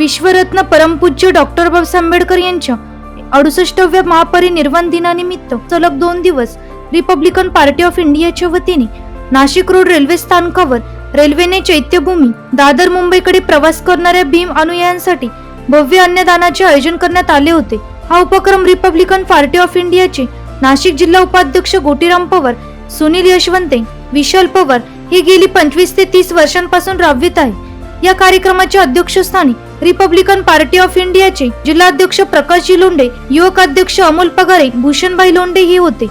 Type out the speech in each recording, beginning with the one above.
विश्वरत्न परमपूज्य डॉक्टर बाबासाहेब आंबेडकर यांच्या अडुसष्टव्या महापरिनिर्वाण दिनानिमित्त सलग दोन दिवस रिपब्लिकन पार्टी ऑफ इंडियाच्या वतीने नाशिक रोड रेल्वे स्थानकावर रेल्वेने चैत्यभूमी दादर मुंबईकडे प्रवास करणाऱ्या भीम अनुयायांसाठी भव्य अन्नदानाचे आयोजन करण्यात आले होते. हा उपक्रम रिपब्लिकन पार्टी ऑफ इंडियाचे नाशिक जिल्हा उपाध्यक्ष गोटीराम पवार सुनील यशवंते विशाल पवार हे गेली पंचवीस ते तीस वर्षांपासून राबवित आहे. या कार्यक्रमाच्या अध्यक्षस्थानी रिपब्लिकन पार्टी ऑफ इंडियाचे जिल्हाध्यक्ष प्रकाशजी लोंढे युवक अध्यक्ष अमोल पगारे भूषणभाई लोंढे हे होते.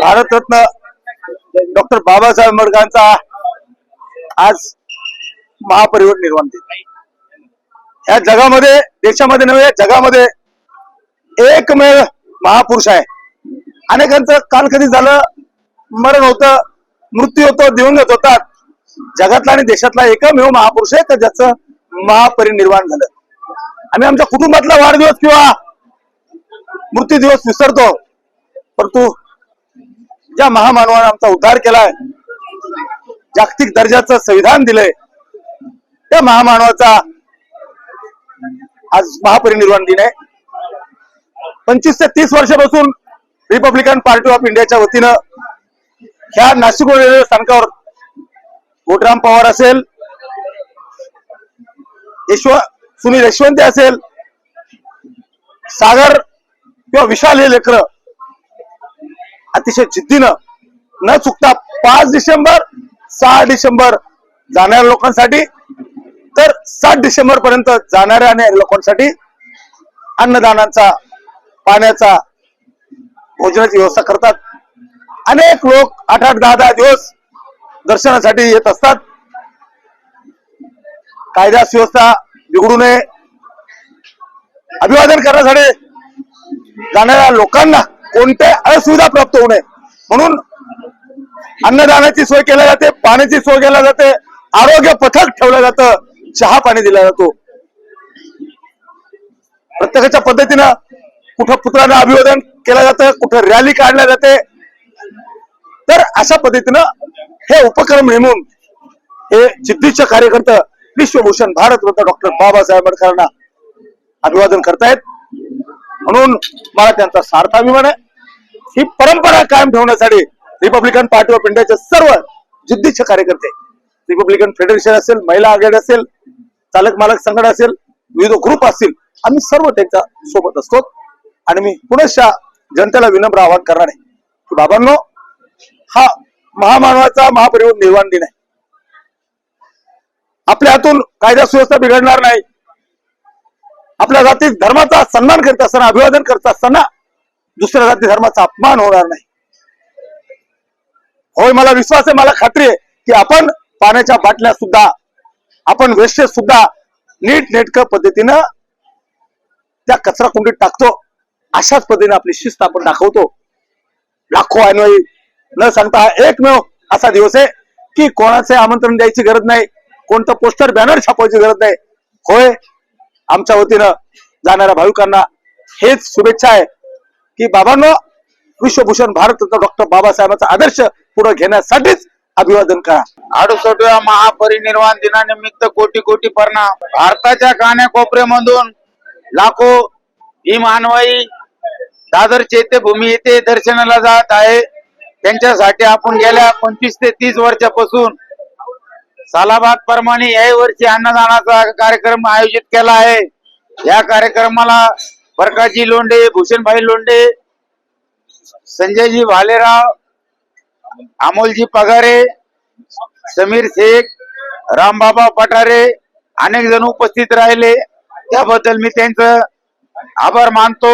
भारतरत्न डॉक्टर बाबासाहेब आंबेडकरांचा आज महापरिवर्तन दिन. या जगामध्ये देशामध्ये नव्हे जगामध्ये एकमेव महापुरुष आहे. अनेकांचं काल कधी झालं मरण होतं मृत्यू होतो दिवंगत होतात. जगातला आणि देशातला एकमेव महापुरुष आहे का ज्याचं महापरिनिर्वाण झालं. आम्ही आमच्या कुटुंबातला वाढदिवस किंवा मृत्यू दिवस विसरतो परंतु ज्या महामानवाने आमचा उद्धार केलाय जागतिक दर्जाचं संविधान दिलंय त्या महामानवाचा आज महापरिनिर्वाण दिन आहे. पंचवीस ते तीस वर्षापासून रिपब्लिकन पार्टी ऑफ इंडियाच्या वतीनं ह्या नाशिक रेल्वे स्थानकावर गोटराम पवार असेल यशव सुनील यशवंत असेल सागर किंवा विशाल हे लेकर अतिशय जिद्दीनं न चुकता पाच डिसेंबर सहा डिसेंबर जाणाऱ्या लोकांसाठी तर सात डिसेंबर पर्यंत जाणाऱ्या आणि लोकांसाठी अन्नदानाचा पाण्याचा भोजनाची व्यवस्था करतात. अनेक लोक आठ आठ दहा दहा दिवस दर्शनासाठी येत असतात. कायदा सुव्यवस्था बिघडू नये. अभिवादन करण्यासाठी जाणाऱ्या लोकांना कोणत्या असुविधा प्राप्त होऊ नये? म्हणून अन्नदानाची सोय केल्या जाते पाण्याची सोय केल्या जाते आरोग्य पथक ठेवलं जातं. चहा पाणी दिला जातो. प्रत्येकाच्या पद्धतीनं कुठं पुत्रांना अभिवादन केलं जातं कुठं रॅली काढल्या जाते. तर अशा पद्धतीनं हे उपक्रम नेमून हे जिद्दीचे कार्यकर्ते विश्वभूषण भारतरत्न डॉक्टर बाबासाहेब आंबेडकरांना अभिवादन करतायत. म्हणून मला त्यांचा सार्थ अभिमान आहे. ही परंपरा कायम ठेवण्यासाठी रिपब्लिकन पार्टी ऑफ इंडियाचे सर्व जिद्दीचे कार्यकर्ते रिपब्लिकन फेडरेशन असेल महिला आघाडी असेल चालक मालक संघटना असेल विविध ग्रुप असतील आम्ही सर्व त्यांच्यासोबत असतो. आणि मी पुनश्च जनतेला विनम्र आवाहन करणार आहे की बाबांनो हा महामानवाचा महापरिवहन निर्माण दिन आहे. आपल्या हातून कायदा सुव्यवस्था बिघडणार नाही. आपल्या जाती धर्माचा सन्मान करत असताना अभिवादन करत असताना दुसऱ्या जाती धर्माचा अपमान होणार नाही. होय मला विश्वास आहे मला खात्री आहे की आपण पाण्याच्या बाटल्या सुद्धा आपण वेश्य सुद्धा नीट नेटक पद्धतीनं त्या कचरा कुंडीत टाकतो. अशाच पद्धतीने आपली शिस्त आपण दाखवतो. लाखो अन्वयी न सांगता हा एकमेव असा दिवस आहे की कोणाचे आमंत्रण द्यायची गरज नाही कोणतं पोस्टर बॅनर छापवायची गरज नाही. होय आमच्या वतीनं जाणाऱ्या भाविकांना हेच शुभेच्छा आहे की बाबांनो विश्वभूषण भारतरत्न डॉक्टर बाबासाहेबांचा आदर्श पुढे घेण्यासाठीच अभिवादन करा. अडुसष्टव्या महापरिनिर्वाण दिनानिमित्त कोटी कोटी प्रणाम. भारताच्या कान्याकोपऱ्यामधून लाखो ही मानवाई दादर चैत्यभूमी येथे दर्शनाला जात आहे. त्यांच्यासाठी आपण गेल्या पंचवीस ते तीस वर्षापासून सालाबाद प्रमाणे याही वर्षी अन्नदानाचा कार्यक्रम आयोजित केला आहे. या कार्यक्रमाला प्रकाशजी लोंढे भूषणभाई लोंढे संजयजी भालेराव अमोलजी पगारे समीर शेख रामबाबा पठारे अनेक जण उपस्थित राहिले. त्याबद्दल मी त्यांचं आभार मानतो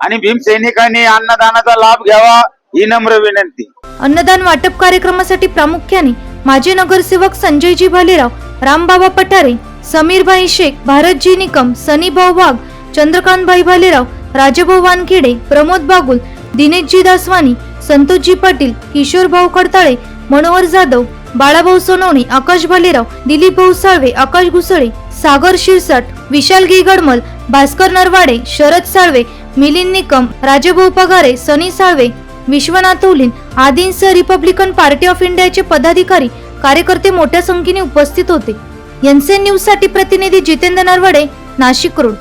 आणि भीमसैनिकांनी अन्नदानाचा लाभ घ्यावा ही नम्र विनंती. अन्नदान वाटप कार्यक्रमासाठी प्रामुख्याने माजी नगरसेवक संजयजी भालेराव रामबाबा पठारे समीरभाई शेख भारतजी निकम सनीभाऊ वाघ चंद्रकांतभाई भालेराव राजभाऊ वानखेडे प्रमोद बागुल दिनेशजी दासवानी संतोषजी पाटील किशोर भाऊ खडताळे मनोहर जाधव बाळाभाऊ सोनवणे आकाश भालेराव दिलीप भाऊ साळवे आकाश घुसळे सागर शिरसाट विशाल गिगडमल भास्कर नरवाडे शरद साळवे मिलिंद निकम राजभाऊ पगारे सनी साळवे विश्वनाथ ओलीन आदींसह रिपब्लिकन पार्टी ऑफ इंडियाचे पदाधिकारी कार्यकर्ते मोठ्या संख्येने उपस्थित होते. एनसीएन न्यूजसाठी प्रतिनिधी जितेंद्र नरवडे नाशिक रोड.